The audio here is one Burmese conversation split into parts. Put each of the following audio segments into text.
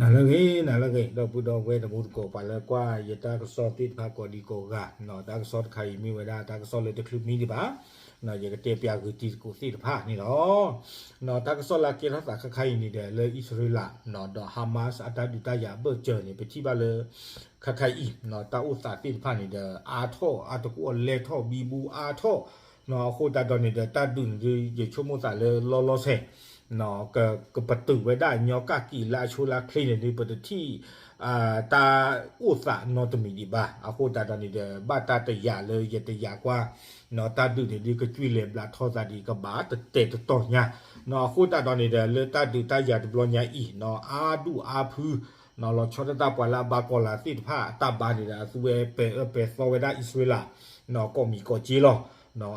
နာလကေနာလကေတော့ပုတော့ဝဲတမှုကိုပါလဲကွာယတာကစောတိဖာကိုဒီကိုကနော်တာကစောခိုင်မိဝဒါတာကစောလေတခလူမီဒီပါနော်ရကတေပြကူတီကိုစီတဖာနေတော့နော်တာကစောလာကေရတာခခိုင်နေတယ်လေဣသရေလနော်တော့ဟာမတ်အတာဒီတယာဘဂျာနေပတိပါလေခခိုင်ဤနော်တာဥစာတိဖာနေတယ်အာထောအာတကူလေထောဘီဘူအာထောနော်ခိုတာတော့နေတဲ့တတ်ဒွန်ဒီချုံမစာလေလောလောဆဲ nó cái cái bật tử với đại nhỏ cả kỳ la chu la clean này đi bật thì à ta u sa nó tụi mình đi ba à cô ta đây để ba ta tự giả lời giờ tự giả qua nó ta đưa để đi cái truy lệm là thọ ra đi cái bá tự tệ tự to nha nó cô ta đây để lời ta đưa ta giả được lo nhà ý nó a du a phư nó lo cho ta qua la ba qua la tít pha ta ba đi là suwe pe pe so với đại Israel nó có mi có chi lo နော်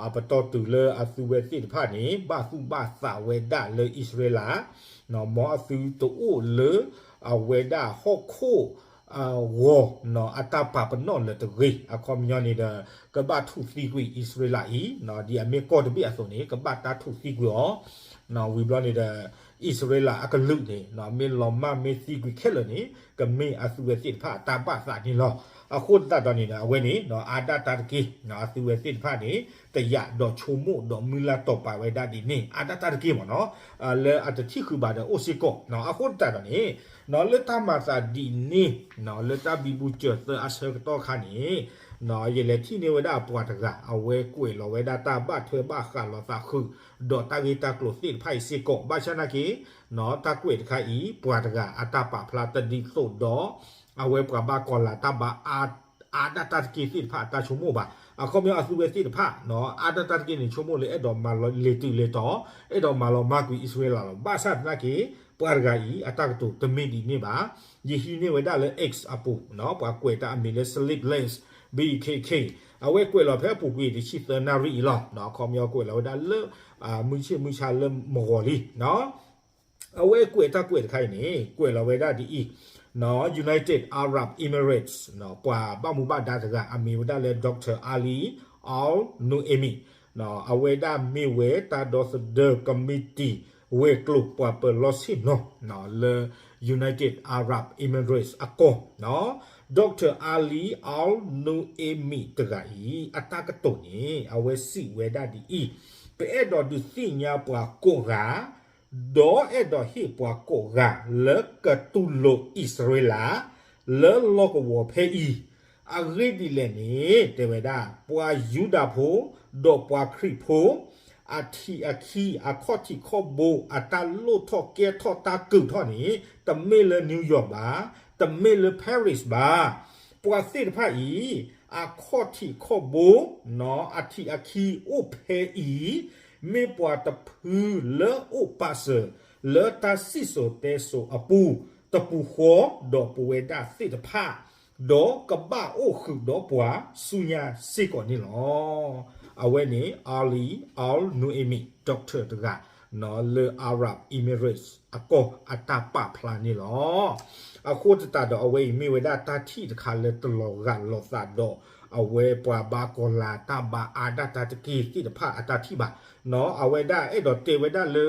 အပတော်တူလအသုဝဲတိဖာနေဘာစုဘာသာဝဲဒါလေဣသရေလနော်မောအသုတူလေအဝဲဒါဟော့ခိုအဝေါနော်အတပပနော်လေတဂေအခေါမညနေဒကဘာထုစီကွီဣသရေလဤနော်ဒီအမေကောတပိအစုံနေကဘာတာထုစီကွီောနော်ဝီဘလနေ တဲ့ Israel a ka lu ni no me lo ma me si gwi khet lo ni ka me a su we sit pha ta pa sa ni lo a khut ta do ni na we ni no a da ta ki no a su we sit pha ni te ya do chu mu do mu la to pa we da di ni a da ta ki mo no a le a ta thi khu ba da o si ko no a khut ta do ni no le ta ma sa di ni no le ta bi bu che sa a se to kha ni နော်ရလေတိနေ ဝဒပွားတကအဝဲကွေလောဝဲဒတာဘတ်ထွေဘခါလောသာခုဒေါ်တာဂီတာကလိုစစ်ဖိုင်စီကောဘာချနာကီနော်တာကွေတခါဤပွားတကအတပဖလာတဒီဆိုဒေါ်အဝဲပကဘာကောလာတဘအာအာဒတာကီစစ်ဖာတာချုံမိုဘာအခုမြေအစုဝဲစစ်ဖာနော်အာဒတာကီနေချုံမိုလေအဲ့တော့မာလေတူလေတော့အဲ့တော့မာလောမကွီအစ္စရေးလာလောဘာဆတ်နာကီပွားတကဤအတကတူတမင်ဒီနေပါယဟီနေဝဒလေ x အပူနော်ပွားကွေတာအမီလေ slip lens BKK အဝဲကွယ်လော်ဖဲပူကွေဒီချီသနာရီလောနော်ခေါမျောကွယ်လော်ဒါလအာမွချေမွချာလမော်လီနော်အဝဲကွယ်တကွယ်ခိုင်နေကွယ်လော်ဝဲဒါဒီအီနော် United Arab Emirates နော်ပွာဘာမူဘာဒါတကအမီဝဒါလေဒေါက်တာအာလီအော်နူအမီနော်အဝဲဒါမီဝဲတာဒေါစဒကမီတီဝဲကလုပွာပလောစီနော်နော်လေ United Arab Emirates အကောနော် Dr. Ali Al Nuemi တကဤအတကတုန်ညအဝဲစီဝဲဒဒီဤပဲအဲ့တော်သူစီညာပွားကိုရာဒေါ်အဲ့တော်ဟိပွားကိုရာလကတူလိုဣသရေလလလောကဝဖေဤအဂိဒီလည်းနေတေဝဒပွားယူဒဖိုဒေါ်ပွားခရိဖိုအထီအခီအခေါတိခေါဘိုအတလုထော့ကဲထော့တာကုထော့နေတမေလနယူးယောက်ပါ တမေလပရီစ်ဘာပွာစစ်ဖာဤအခေါတိခေါဘိုနော်အထီအခီဥဖေဤမေပွာတဖူလေဥပါစလေတာစီဆိုတေဆိုအပူတပူခောဒေါ်ပဝေတာစစ်ဖာဒေါ်ကဘာအိုခုဒေါ်ပွာဆုညာစစ်ကောနီလောအဝဲနေအာလီအော်နူအီမီဒေါက်တာတကနော်လေအာရဗ်အီမီရေးစ်အကောအတပဖလာနီလော အခုတတတော့အဝဲမိဝဒတာတိတခါလေတလောကလောသတော့အဝဲပွားဘာကောလာတဘာအာဒတာတကီတိတဖအတတိပါနော်အဝဲဒါအဲ့တော့တေဝဒလေ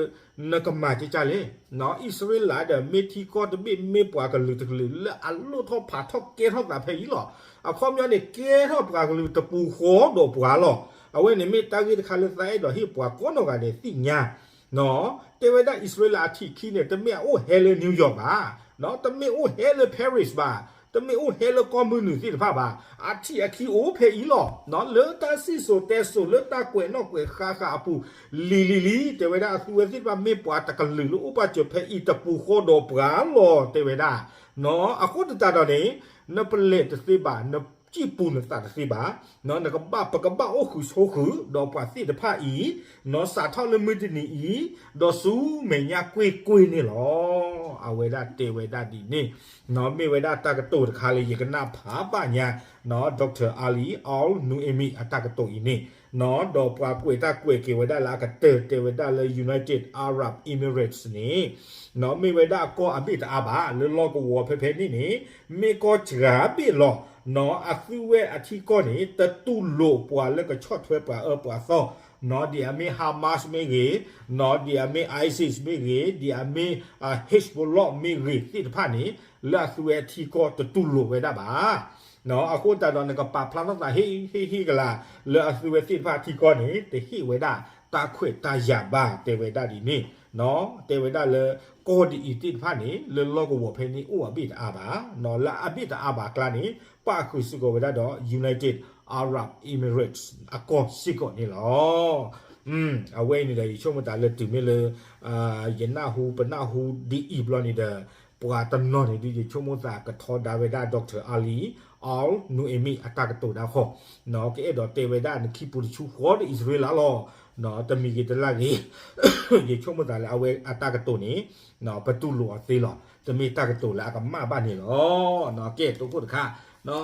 နကမာကြကြလေနော်ဣသရေလဒမေတီကောတပိမေပွားကလူတကလူလအလုထောဖာထောကဲထောတာဖေးလောအခေါမျောနေကဲထောပွားကလူတပူခောတော့ပွားလောအဝဲနေမေတာဂီတခါလေဆိုင်တော့ဟိပွားကောနောကလေတိညာနော်တေဝဒဣသရေလအထိခီနေတမေအိုဟဲလေနယူးယောက်ပါ နော်တမေအိုဟဲလေပဲရစ်ပါတမေအိုဟဲလေကွန်မြူနတီဖာပါအတီအခီအိုဖေးလောနော်လေတာစီဆိုတဲဆိုလေတာကွယ်နော်ကွယ်ခါခါအပူလီလီလီတေဝဒအသူဝစစ်ပါမေပွားတကလူလူဥပချဖေးတပူခိုဒိုပရာလောတေဝဒနော်အခုတတတော့နေနပလက်တစီပါန ကြည့်ပူနတာစီပါနော်နကဘပကဘအိုခုဆိုခုတော့ပွားစီတဖာဤနော်စာထောက်လမီတနီဤတော့ဆူမေညာကွေကွေနေလောအဝေဒတေဝေဒဒီနေနော်မေဝေဒတကတိုတခါလေးယကနာဖာပညာနော်ဒေါက်တာအာလီအော်နူအမီအတကတိုဤနေ နော်တော့ပွားကွေတကွေကေဝေဒလာကတေတေဝေဒလေ United Arab Emirates နေနော်မေဝေဒကောအပိတအဘာလောလောကဝဖေဖေနေနေမေကောချရာပိလောနော်အသုဝဲအထီကောနေတတူလို့ပွာလကချော့ထွဲပွာအပွာသောနော်ဒီအမေဟာမတ်မေရေနော်ဒီအမေ ISIS မေရေဒီအမေ Hezbollah မေရေတိတဖာနေလာသူရဲ့ထီကောတတူလိုဝဲတာပါ နော်အခုတတော်ကပပလာတာဟေဟေဟေကလာလာသူရဲ့တိတဖာထီကောနေတဟိဝဲတာတာခွေတာရပါတေဝဲတာဒီနေနော်တေဝဲတာလေကိုဒီအတိတဖာနေလေလောကဝဖေနေဥအပိတအာပါနော်လာအပိတအာပါကလာနေပါခုစုကိုဝဲတာတော့ United Arab Emirates အကောစီကောနေလောอืมအဝဲနေတယ်ချုံမတာလက်တူမီလအာယနာဟူပနာဟူဒီအီဘလနေတဲ့ပွာတနော်နေဒီချုံမတာကထောဒါဝေဒါဒေါက်တာအာလီ เอาหนูเอมีอากาศตัวดาวหกเนาะก็เอ็ดเตเวดานคีปุริชูฮอดอิสราเอลลอเนาะจะมีกิจลักษณ์นี้ยิ่งช่วงมันแต่ละเอาเวอัตากตัวนี้เนาะประตูหลวงตีหลอจะมีตากตัวแล้วกับมาบ้านนี่เนาะเนาะเกตตัวพูดค่ะเนาะ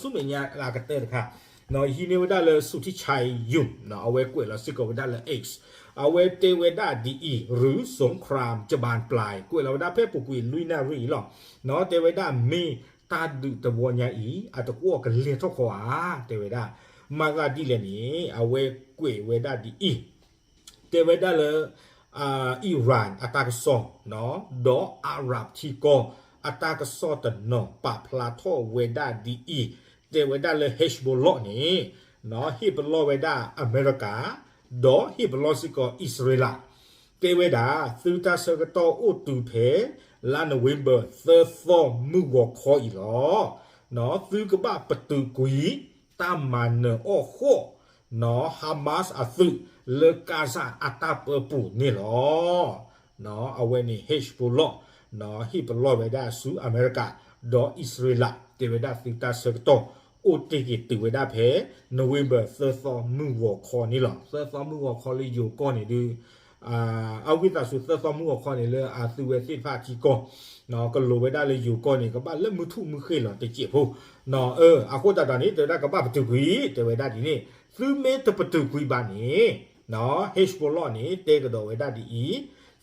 สุ่มเนี่ยลากเตอร์ค่ะเนาะฮีเนวดาเลยสุธิชัยยุ่มนาะเอาเวกเวลาสิกวดาเลยเอ็กซ์เอาเวเตเวดาดีอีหรือสงครามจะบานปลายกุยเราดาเพปุกุยลุยนารีหรอเนาะเตเวดามี တာဒုတဘောညာဤအတကောကလေတော့ခွာတေဝဒါမဂတိလည်းနီအဝဲကွယ်ဝဒါဒီအီတေဝဒါလေအာအီရန်အတာကဆောနော်ဒေါ်အာရဗ်ချီကောအတာကဆောတနော်ပပလာထောဝဒါဒီအီ te weda le hezbollah ni no hezbollah weda america do hezbollah siko israel te weda thuta sagato o tu phe la november third form mu wo kho i lo no thu ka ba patu kui ta man o kho no hamas a thu le gaza ata pu ni lo no awe ni hezbollah no hezbollah weda su america do israel te weda thuta sagato အိုတေကတူဝဒါဖဲနိုဝင်ဘာသသောမှုဝခေါ်နေလားသသောမှုဝခေါ်လေးယိုကောနေဒီ အာအဝိတာစုသတ်မှုခေါ်နေလေအာသူဝဲစိဖာချီကောနော်ကလိုဝဲဒါလေယူကောနေကပါလက်မထုမခေလောတကြည့်ဖို့နော်အဲအခုတတာနေတကပါပတူကြီးတဝဲဒါဒီနေသူမဲတပတူကြီးပါနေနော် h ဘောလောနေတေကတော့ဝဲဒါဒီဤ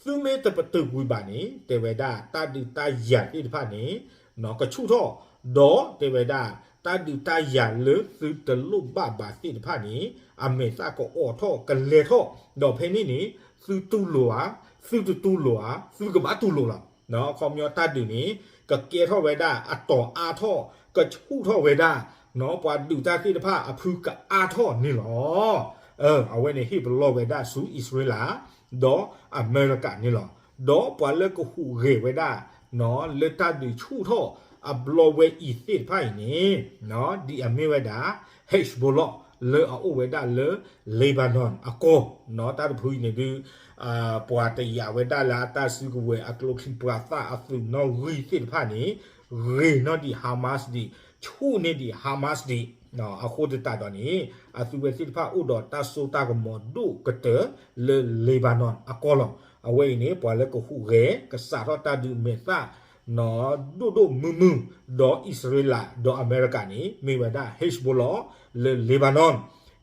သူမဲတပတူကြီးပါနေတဝဲဒါတာတူတာရန်ဒီဖာနေနော်ကချုထောဒေါ်တဝဲဒါ ตาดูตาหยาเลซื้อตะลุบาบาสิทพานี้อเมซาก็ออท่อกันเลท่อดอกเพนี่นี่ซื้อตู้หลัวซื้อตู้ตู้หลัวซื้อกบะตู้หลัวเนาะคอมยอตาดูนี้ก็เกท่อไว้ได้อะต่ออาท่อก็ชู่ท่อไว้ได้เนาะปว่าดูตาสิทพาอพืกะอาท่อนี่หรอเออเอาไว้ในฮิบลอไว้ได้สู่อิสราเอลดออเมริกานี่หรอดอปว่าเลก็หูเรไว้ได้เนาะเลตาดูชู่ท่อ အဘလဝဲဤသိဖိုင်နေနော်ဒီအမေဝဒါဟက်ဘောလလေအိုဝဒါလေလေဘာနွန်အကောနော်တာဖူးနေဒီအာပွာတရဝဒါလာတာစုကဝဲအကလုခိပွာတာအဖူနော်ရီသိဖိုင်နေရီနော်ဒီဟာမတ်ဒီချူနေဒီဟာမတ်ဒီနော်အခုတတတော်နေအသူဝဲသိဖာဥတော်တဆိုတာကမောဒုကတလေလေဘာနွန်အကောလောအဝဲနေပွာလေကခုရဲကစားတော့တာဒူမေသာ နော်ဒိုဒိုမူမူဒေါ်ဣသရေလဒေါ်အမေရိကန်နီမေဝဒါဟက်ဘလောလေလေဘာနွန်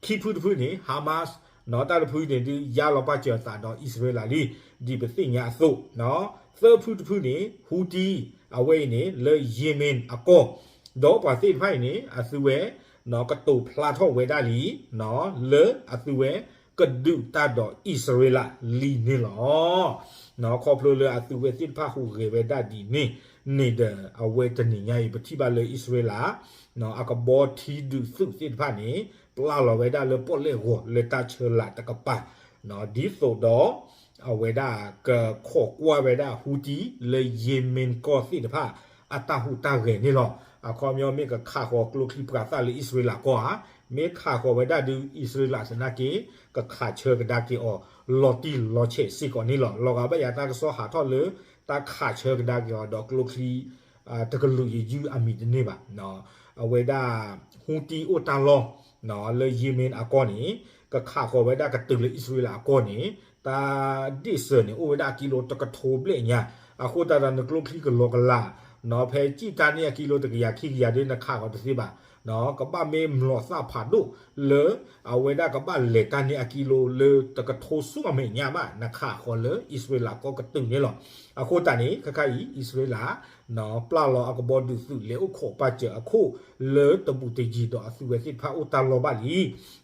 ခီဖူဒဖူနီဟာမတ်နော်တာဖူနေဒီယာလောပါချာတာဒေါ်ဣသရေလလီဒီပသိညာသုနော်သဖူဒဖူနီဟူတီအဝဲနေလေယီမင်အကောဒေါ်ပါသိဖိုင်နေအသုဝဲနော်ကတူဖလာထောဝဲဒါလီနော်လေအသုဝဲ ကဒုတာဒေါ်ဣသရေလလီနေလောနော်ခေါပလိုလေအသူဝဲစစ်ဖာဟုရေဝဲဒါဒီနေနေတဲ့အဝဲတနေညာပတိပါလေဣသရေလနော်အကဘောတီဒုစုစစ်ဖာနေပလာလဝဲဒါလေပေါ်လေဟောလေတာချလာတကပါနော်ဒီဆိုတော့အဝဲဒါကခေါကွာဝဲဒါဟူတီလေယေမင်ကောစစ်ဖာအတာဟူတာရေနေလောအခေါမျောမေကခါခေါကလုခိပရာတာလေဣသရေလကောဟာ မေခါကောဝဒဒူဣစရိလစနာကေကခါချေကဒါကေအောလော်တီလော်ချေစီကောနီလောလောကဘယတာကဆောဟာထောလေတာခါချေကဒါကေအောဒေါကလုခီအာတကလူယီယူအမီတနေပါနော်အဝေဒဟူတီအိုတန်လောနော်လေယီမင်အကောနီကခါကောဝဒကတူလေဣစရိလအကောနီတာဒီစနီအိုဝဒကီလိုတကထိုပလေညာအခုတာတန်ကလုခီကလောကလာနော်ဖဲကြည်တာနီကီလိုတကရခိကရတဲ့နခါကောတစီပါ နော်ကပမေမလောစာဖာဒုလေအဝေဒကပလေကန်နီအကီလိုလေတကထိုဆုအမေညာမနခခောလေဣစရေလကောကတုန်နေလောအခုတန်နေခခိုင်ဣစရေလနော်ပလာလောအကဘောဒုစုလေဥခောပကြအခုလေတဘူတကြီးတော့အစုဝဲစစ်ဖာဥတလောပါလီ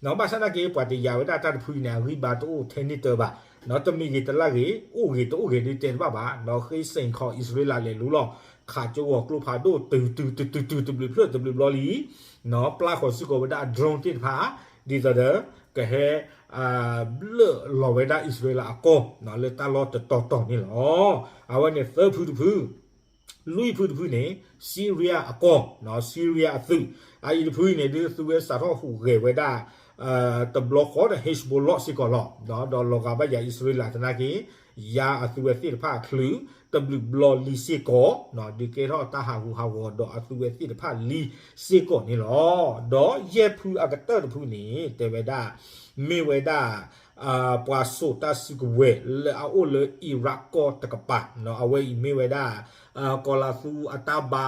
နော်ဘာသနာကေပတိယာဝေဒတတ်ဖူနာရိဘတ်အိုသေနီတဘာနော်တမီကြီးတလကေဥကြီးတိုးကြီးဒီတဲဘာဘာနော်ခိစိန်ခောဣစရေလလေလူလော ခါကျော်ကလူဖာဒိုတူတူတူတူတူတူဘလဘလဘလဘလလီနော်ပလာခေါ်စုကိုဝဒဒရုန်းတစ်ဖာဒီသဒကဟဲအာဘလလောဝဒဣသရေလအကောနော်လေတာလောတတော်တော်နေလောအဝနေသဖူဖူလူဖူဖူနေဆီးရီးယားအကောနော်ဆီးရီးယားအသုအာဒီဖူနေဒီသူဝဲစာတော့ဟူရေဝဒအာတဘလခေါ်တဲ့ Hezbollah စီကောလောနော်ဒေါ်လောကဘယာဣသရေလတနာကီယာအသုဝဲစစ်ဖာခလူ တဘလဘလလီစီကောနော်ဒီကေတော့တာဟာဟူဟာဝဒေါ်အသုဝဲစစ်ဖာလီစီကောနေလောဒေါ်ယေဖူအကတတဖူနေတေဝဒမေဝဒအာပွာဆိုတာစီကဝဲလေအိုလေအီရတ်ကောတကပတ်နော်အဝဲမေဝဒအာကောလာဆူအတာဘာ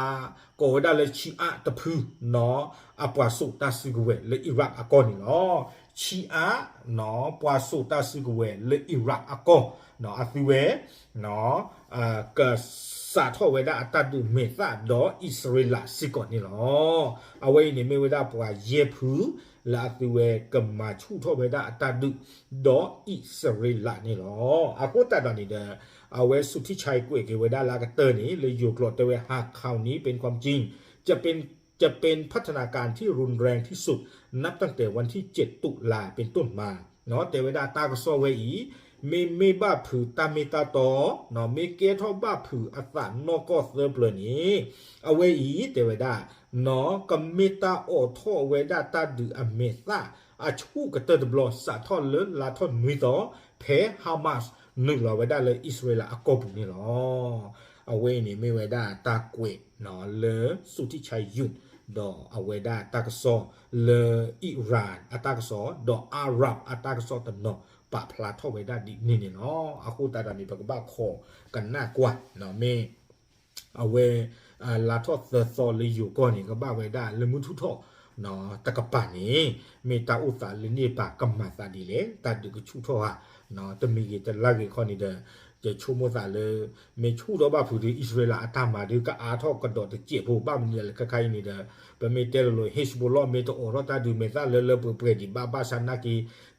ကိုဒါလေချီအတဖူနော်အပွာဆိုတာစီကဝဲလေအီရတ်အကောနေလောချီအနော်ပွာဆိုတာစီကဝဲလေအီရတ်အကောနော်အသီဝဲနော် กสาทอเวดาอัตดุเมตาดออิสราเอลสิก่อนนี่หรอเอาไว้ในี่ยไมเวลาปว่าเยพือลาติเวกัมมาชูทอเวดาอัตดูดออิสราเอลนี่หรออากูตันตอนนี้เดอเอาไว้สุดที่ชายกุเอกเวดาลากเตอร์นี้เลยอยู่กรดแต่เวหากข่าวนี้เป็นความจริง จะเป็นจะเป็นพัฒนาการที่รุนแรงที่สุด นับตั้งแต่วันที่ 7 ตุลาเป็นต้นมาเนาะแตเวดาตากโซเวอี แต่เวลาเนาะกัมเมตาโอทอเวดาตาดืออเมซาอาชูกเตอร์บลอสาทอนเลลาทอนนุยตอเพฮามาส นึกเราไว้ได้เลยอิสราเอลอากบนี่หรอเอาไว้นี่ไม่ไว้ได้ตาเกวเนาะเลสุที่ชัยยุนดอเอาไว้ได้ตากซอเลอิหร่านอตากซอดออาหรับอตากซอตะเนาะ ปะพลาทอไว้ได้ดินี่นี่เนาะอาคูตาดานี่ปะกบ้าคอกันหน้ากว่าเนาะเมเอาไว้อ่าลาทอซอซอเลยอยู่ก่อนนี่ก็บ้าไว้ได้เลยมุทุทอနော်တကပနေမေတာဥစာလနေပါကမ္မစာဒီလေတတ်ဒကချူထောဟာနော်တမီကတလာကေခေါနေတဲ့ ကျချိုမစာလေမေချူတော့ဘာဖူဒီဣသရေလအတမာဒီကအာထောကတော့တကြည့်ဖို့ဘာမနီလေခခိုင်းနေတဲ့ဗမေတဲလိုဟစ်ဘလောမေတိုအော်ရတာဒူမေစာလေလေပပရဒီဘာဘာဆာနာကီ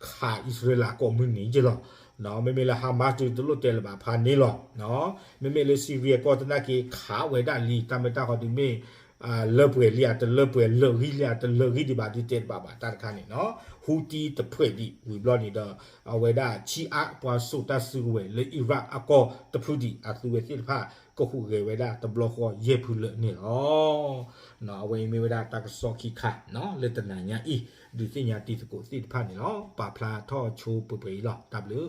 ခါဣသရေလကိုမင်းနေကြလောနော်မေမေလာဟာမတ်တူလို့တဲလပါဖာနေလောနော်မေမေလေစီဗီယာကောတနာကီခါဝေဒါလီတမတာခေါ်ဒီမေ အာလပွေလျာတလပွေလဂီလျာတလဂီဒီပါဒီတက်ပါပါတာခါနေနော်ဟူတီတဖွေဒီဝီဘလော့နေတော့အဝေဒချီအပွားဆိုတဆူဝဲလေအီရတ်အကောတဖူဒီအသူဝဲစစ်ဖာကိုခုရေဝေဒတဘလော့ခေါ်ယေဖူလနေနော်နော်အဝေမေဝဒတကဆောခိခါနော်လေတနညာဤဒီစညာတီစကိုစစ်ဖာနေနော်ပါဖလာထောချိုးပပီလော W